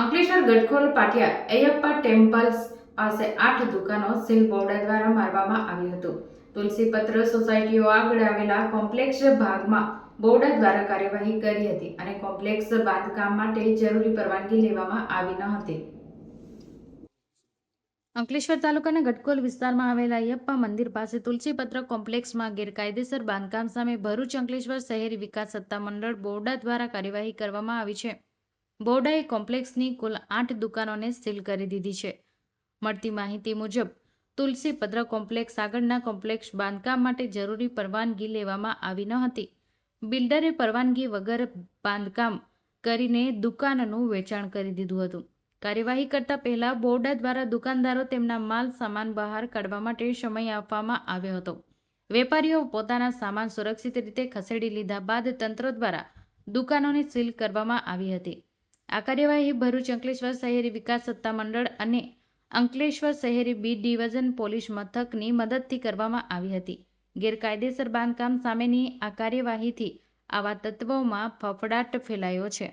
અંકલેશ્વર ગઢખોલ પાટિયા Ayyappa temples પાસે આઠ દુકાનો સીલ બોર્ડ દ્વારા મારવામાં આવ્યું હતું. તુલસીપત્ર સોસાયટીઓ આગળ આવેલા કોમ્પ્લેક્ષ ભાગમાં બોર્ડ દ્વારા કાર્યવાહી કરી હતી અને કોમ્પ્લેક્ષ બાંધકામ માટે જરૂરી પરવાનગી લેવામાં આવી ન હતી. અંકલેશ્વર તાલુકાના ગટકોલ વિસ્તારમાં આવેલા અયપ્પા મંદિર પાસે તુલસીપત્ર કોમ્પ્લેક્સમાં ગેરકાયદેસર બાંધકામ સામે ભરૂચ અંકલેશ્વર શહેરી વિકાસ સત્તા મંડળ બોર્ડા દ્વારા કાર્યવાહી કરવામાં આવી છે. બોર્ડાએ કોમ્પ્લેક્સની કુલ આઠ દુકાનોને સીલ કરી દીધી છે. મળતી માહિતી મુજબ તુલસીપત્ર કોમ્પ્લેક્સ આગળના કોમ્પ્લેક્સ બાંધકામ માટે જરૂરી પરવાનગી લેવામાં આવી ન હતી. બિલ્ડરે પરવાનગી વગર બાંધકામ કરીને દુકાનનું વેચાણ કરી દીધું હતું. કાર્યવાહી કરતા પહેલા બોર્ડા દ્વારા દુકાનદારો તેમના માલ સામાન બહાર કાઢવા માટે સમય આપવામાં આવ્યો હતો. વેપારીઓ પોતાના સામાન સુરક્ષિત રીતે ખસેડી લીધા બાદ તંત્ર દ્વારા દુકાનોને સીલ કરવામાં આવી હતી. આ કાર્યવાહી ભરૂચ અંકલેશ્વર શહેરી વિકાસ સત્તા મંડળ અને અંકલેશ્વર શહેરી બી ડિવિઝન પોલીસ મથકની મદદથી કરવામાં આવી હતી. ગેરકાયદેસર બાંધકામ સામેની આ કાર્યવાહીથી આવા તત્વોમાં ફફડાટ ફેલાયો છે.